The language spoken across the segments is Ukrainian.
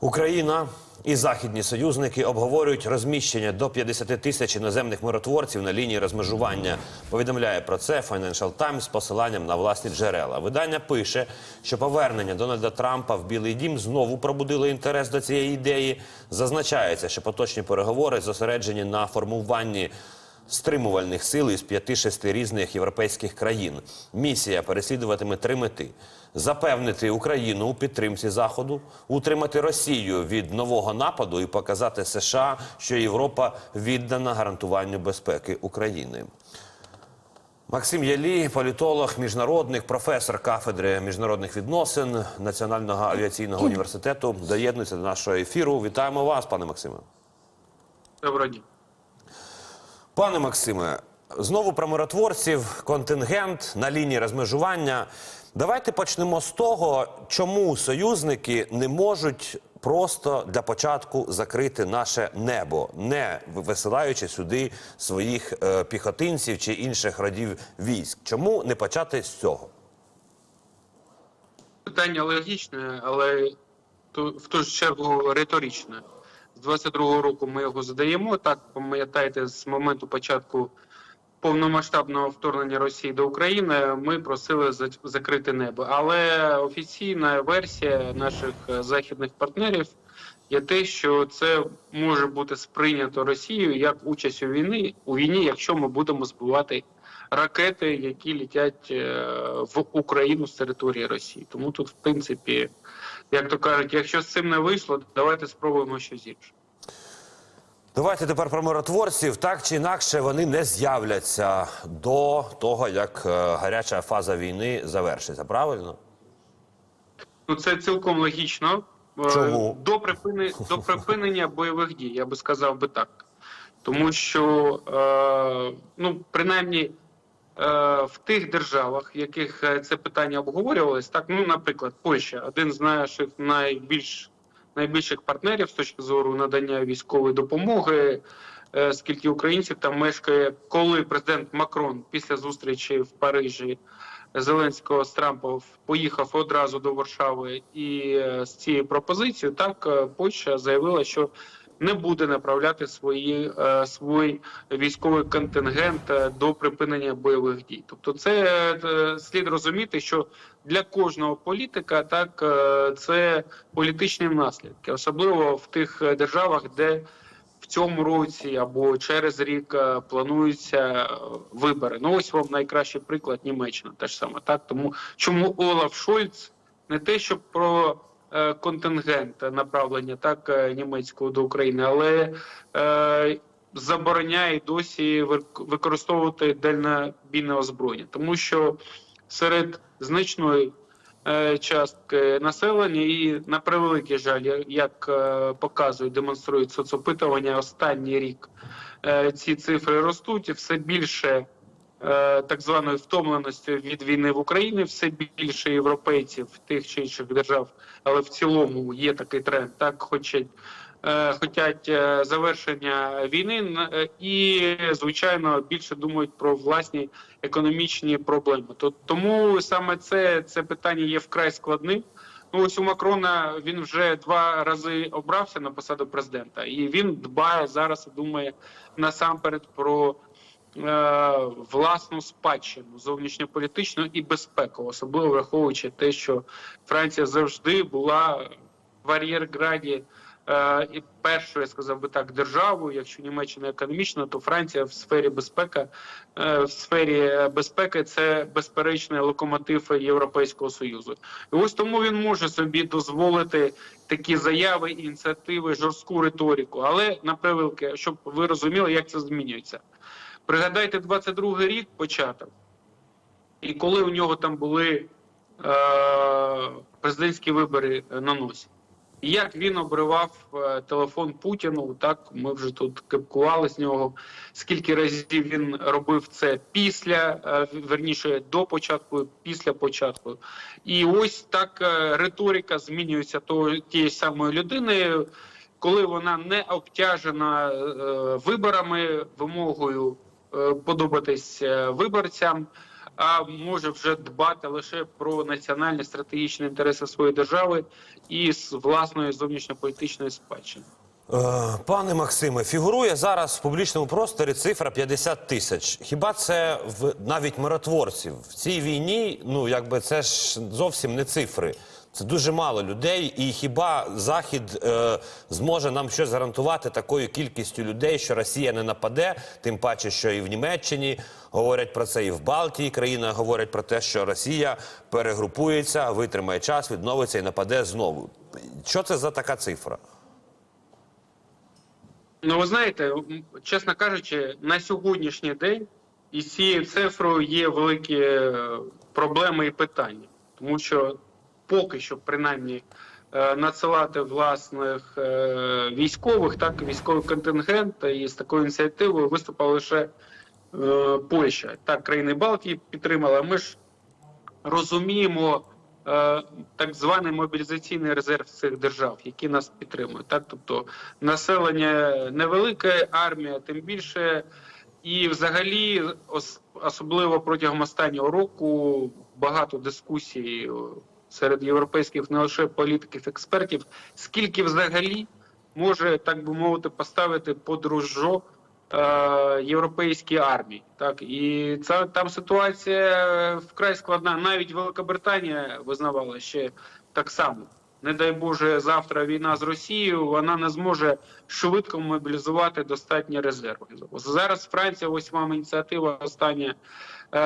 Україна і західні союзники обговорюють розміщення до 50 тисяч іноземних миротворців на лінії розмежування. Повідомляє про це Financial Times з посиланням на власні джерела. Видання пише, що повернення Дональда Трампа в Білий Дім знову пробудило інтерес до цієї ідеї. Зазначається, що поточні переговори зосереджені на формуванні стримувальних сил із 5-6 різних європейських країн. Місія переслідуватиме три мети: запевнити Україну у підтримці Заходу, утримати Росію від нового нападу і показати США, що Європа віддана гарантуванню безпеки України. Максим Ялі, політолог, міжнародник, професор кафедри міжнародних відносин Національного авіаційного університету, доєднується до нашого ефіру. Вітаємо вас, пане Максиме. Доброго дня. Пане Максиме, знову про миротворців, контингент на лінії розмежування. Давайте почнемо з того, чому союзники не можуть просто для початку закрити наше небо, не висилаючи сюди своїх е, піхотинців чи інших родів військ. Чому не почати з цього? Питання логічне, але в ту ж чергу риторичне. З 22-го року ми його задаємо. Так, пам'ятаєте, з моменту початку повномасштабного вторгнення Росії до України ми просили за- закрити небо. Але офіційна версія наших е, західних партнерів є те, що це може бути сприйнято Росією як участь у війні, у війні, якщо ми будемо збивати ракети, які летять е, в Україну з території Росії. Тому тут, в принципі, як то кажуть, якщо з цим не вийшло, давайте спробуємо щось інше. Давайте тепер про миротворців. Так чи інакше вони не з'являться до того, як е, гаряча фаза війни завершиться. Правильно? Ну це цілком логічно. Е, Чому? До припинення, до припинення бойових дій, я би сказав би так. Тому що, е, ну, принаймні, в тих державах, в яких е, це питання обговорювалось, так, ну, наприклад, Польща, один з наших найбільш найбільших партнерів з точки зору надання військової допомоги. е, Скільки українців там мешкає, коли президент Макрон після зустрічі в Парижі Зеленського з Трампом поїхав одразу до Варшави, і е, з цією пропозицією так е, Польща заявила, що не буде направляти свої е, свій військовий контингент е, до припинення бойових дій. Тобто, це е, слід розуміти, що для кожного політика так це політичні наслідки, особливо в тих державах, де в цьому році або через рік плануються вибори. Ну ось вам найкращий приклад Німеччина, теж саме так. Тому чому Олаф Шольц не те, щоб про контингент направлення так е, німецького до України, але е, забороняє досі вик- використовувати дальнобійне озброєння, тому що серед значної е, частки населення, і на превеликий жаль, як е, показують, демонструють соцопитування останній рік. е, Ці цифри ростуть і все більше е, так званої втомленості від війни в Україні, все більше європейців тих чи інших держав, але в цілому є такий тренд. Так хочуть. е, Хотять е, завершення війни е, і, звичайно, більше думають про власні економічні проблеми. То тому саме це, це питання є вкрай складним. Ну ось у Макрона він вже два рази обрався на посаду президента, і він дбає зараз думає насамперед про е, власну спадщину зовнішньополітичну і безпекову, особливо враховуючи те, що Франція завжди була в ар'єрграді е, і першою, я сказав би так, державою, якщо Німеччина економічна, то Франція в сфері безпеки, е, в сфері безпеки це безперечний локомотив Європейського союзу. І ось тому він може собі дозволити такі заяви, ініціативи, жорстку риторику. Але на превелике, щоб ви розуміли, як це змінюється. Пригадайте 22-й рік початок, і коли у нього там були е, президентські вибори на носі. Як він обривав е, телефон Путіну, так ми вже тут кепкували з нього. Скільки разів він робив це після, е, верніше до початку, після початку. І ось так е, риторика змінюється того тієї самої людини, коли вона не обтяжена виборами, вимогою подобатись виборцям. А може вже дбати лише про національні стратегічні інтереси своєї держави і з власної зовнішньополітичної спадщини. Е, Пане Максиме, фігурує зараз в публічному просторі цифра 50 тисяч. Хіба це в навіть миротворців в цій війні? Ну якби це ж зовсім не цифри. Це дуже мало людей, і хіба Захід е, зможе нам щось гарантувати такою кількістю людей, що Росія не нападе? Тим паче, що і в Німеччині говорять про це, і в Балтії країнах говорять про те, що Росія перегрупується, витримає час, відновиться і нападе знову. Що це за така цифра? Ну, ви знаєте, чесно кажучи, на сьогоднішній день із цією цифрою є великі е, проблеми і питання, тому що поки що, принаймні, е, надсилати власних е, військових, так військовий контингент і з такою ініціативою виступила лише е, Польща. Так, країни Балтії підтримали. Ми ж розуміємо так званий мобілізаційний резерв цих держав, які нас підтримують. Так, тобто населення невелике, армія, тим більше. І, взагалі, особливо протягом останнього року багато дискусій серед європейських не лише політиків, експертів, скільки взагалі може так би мовити поставити под ружо е, європейській армії. Так і ця там ситуація вкрай складна. Навіть Великобританія визнавала ще так само. Не дай Боже, завтра війна з Росією, вона не зможе швидко мобілізувати достатні резерви. Зараз Франція, ось вам ініціатива остання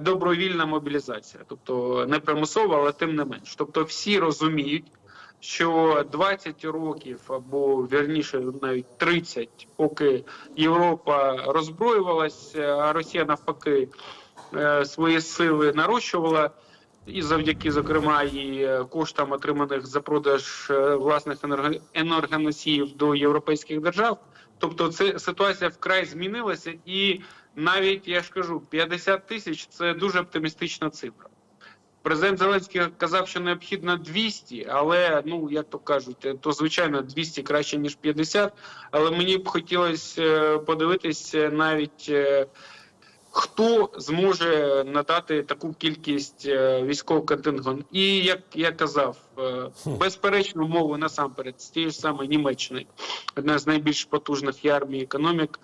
добровільна мобілізація, тобто не примусова, але тим не менш. Тобто всі розуміють, що 20 років або вірніше навіть 30, поки Європа роззброювалася, а Росія навпаки е, свої сили нарощувала. І завдяки, зокрема, і е, коштам, отриманих за продаж е, власних енергоносіїв до європейських держав. Тобто, це ситуація вкрай змінилася, і навіть я ж кажу, 50 тисяч це дуже оптимістична цифра. Президент Зеленський казав, що необхідно 200, але ну як то кажуть, то звичайно 200 краще ніж 50, Але мені б хотілося е, подивитися навіть. Хто зможе надати таку кількість е, військового контингенту? І як я казав, е, безперечно, умови насамперед з тієї ж самої Німеччини, одна з найбільш потужних і армій економік.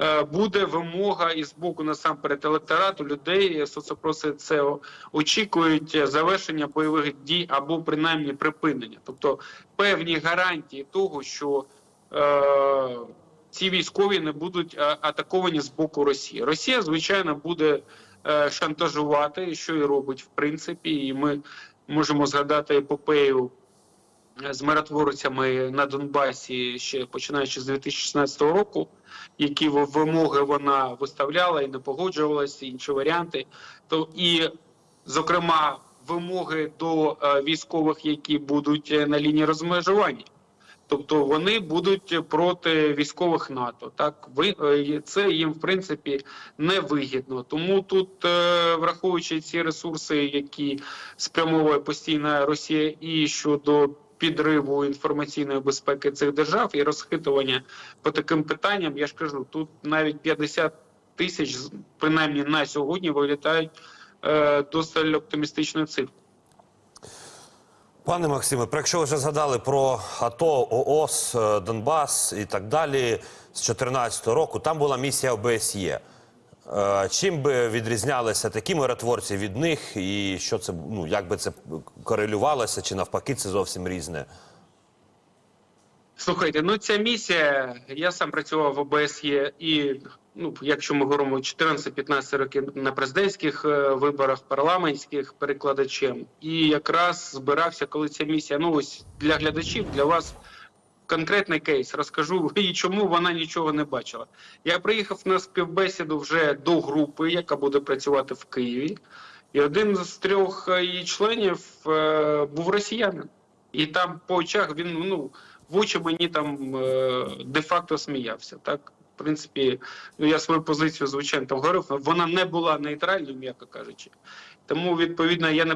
е, Буде вимога і з боку насамперед електорату людей, соцопроси це очікують завершення бойових дій або принаймні припинення, тобто певні гарантії того, що е, ці військові не будуть атаковані з боку Росії. Росія, звичайно, буде е, шантажувати, що і робить в принципі, і ми можемо згадати епопею з миротворцями на Донбасі ще починаючи з 2016 року, які вимоги вона виставляла і не погоджувалася, інші варіанти. То і, зокрема, вимоги до е, військових, які будуть е, на лінії розмежування. Тобто вони будуть проти військових НАТО. Так ви е, це їм в принципі не вигідно. Тому тут, е, враховуючи ці ресурси, які спрямовує постійна Росія, і щодо підриву інформаційної безпеки цих держав і розхитування по таким питанням, я ж кажу, тут навіть 50 тисяч, принаймні на сьогодні, вилітають е, досить оптимістичною цифрою. Пане Максиме, про якщо ви вже згадали про АТО, ООС, е, Донбас і так далі з 2014 року, там була місія ОБСЄ. Е, Чим би відрізнялися такі миротворці від них, і що це ну як би це корелювалося, чи навпаки це зовсім різне? Слухайте, ну ця місія, я сам працював в ОБСЄ і, ну, якщо ми говоримо 14-15 років на президентських е, виборах, парламентських перекладачем, і якраз збирався, коли ця місія, ну ось для глядачів, для вас конкретний кейс, розкажу і чому вона нічого не бачила. Я приїхав на співбесіду вже до групи, яка буде працювати в Києві, і один з трьох е, її членів е, був росіянин. І там по очах він ну в очі мені там е, де-факто сміявся. Так, в принципі, ну я свою позицію звичайно там говорив. Вона не була нейтральною, м'яко кажучи. Тому відповідно я не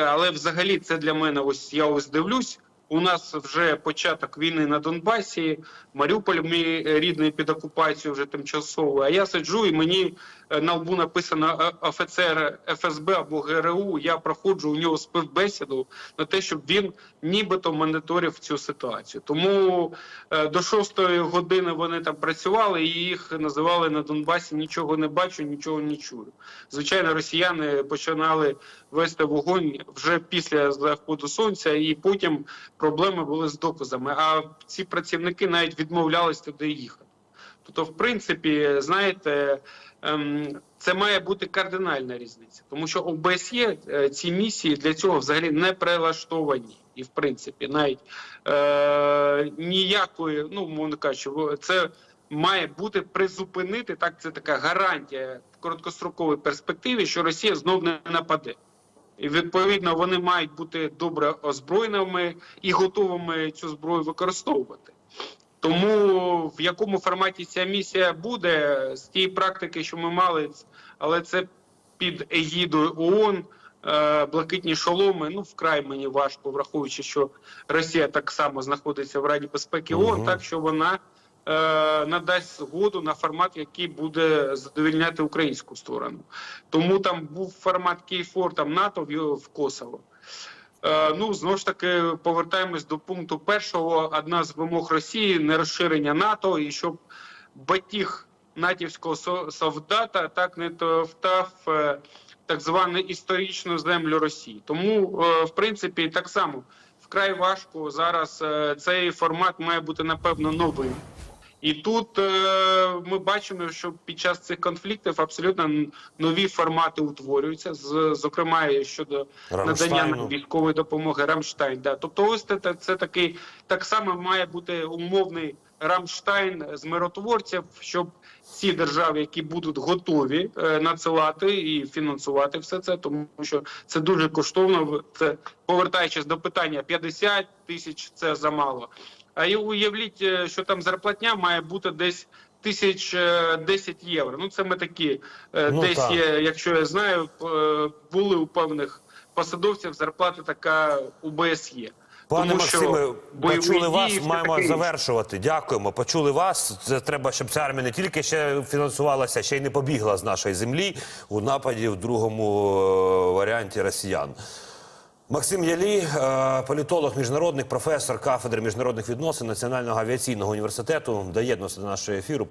але взагалі це для мене. Ось я ось дивлюсь. У нас вже початок війни на Донбасі, Маріуполь мій рідний під окупацією вже тимчасово. А я сиджу і мені е, на лбу написано е, офіцер ФСБ або ГРУ. Я проходжу у нього співбесіду на те, щоб він нібито моніторив цю ситуацію. Тому е, до шостої години вони там працювали і їх називали на Донбасі нічого не бачу, нічого не чую. Звичайно, росіяни починали вести вогонь вже після заходу сонця, і потім проблеми були з доказами. А ці працівники навіть відмовлялись туди їхати. Тобто, в принципі, знаєте, ем, це має бути кардинальна різниця, тому що ОБСЄ е, ці місії для цього взагалі не прилаштовані. І в принципі, навіть е, ніякої, ну мовно кажучи, це має бути призупинити так. Це така гарантія в короткостроковій перспективі, що Росія знов не нападе. І відповідно вони мають бути добре озброєними і готовими цю зброю використовувати. Тому в якому форматі ця місія буде з тієї практики, що ми мали, але це під егідою ООН, е, блакитні шоломи. Ну вкрай мені важко, враховуючи, що Росія так само знаходиться в Раді безпеки ООН, Мгм. так що вона надасть згоду на формат, який буде задовільняти українську сторону. Тому там був формат Кейфор, там НАТО в, Косово. Е, Ну, знову ж таки, повертаємось до пункту першого. Одна з вимог Росії не розширення НАТО, і щоб батіг натівського со- солдата так не топтав е, так звану історичну землю Росії. Тому, е, в принципі, так само вкрай важко зараз е, цей формат має бути напевно новим. І тут е, ми бачимо, що під час цих конфліктів абсолютно нові формати утворюються, з, зокрема щодо надання Рамштайну. нам військової допомоги Рамштайн. Да. Тобто, ось це, це такий так само має бути умовний Рамштайн з миротворців, щоб ці держави, які будуть готові е, надсилати і фінансувати все це, тому що це дуже коштовно. Це повертаючись до питання 50 тисяч це замало. А і уявіть, е, що там зарплатня має бути десь тисяч е, 10 євро. Ну це ми такі е, Ну, десь так. є, якщо я знаю, е, були у певних посадовців зарплата така у БСЄ. Пане Тому Максиме, почули вас, маємо завершувати. Дякуємо. Почули вас. Це треба, щоб ця армія не тільки ще фінансувалася, ще й не побігла з нашої землі у нападі в другому е, варіанті росіян. Максим Ялі, е, політолог, міжнародник, професор кафедри міжнародних відносин Національного авіаційного університету, доєднувся до нашого ефіру.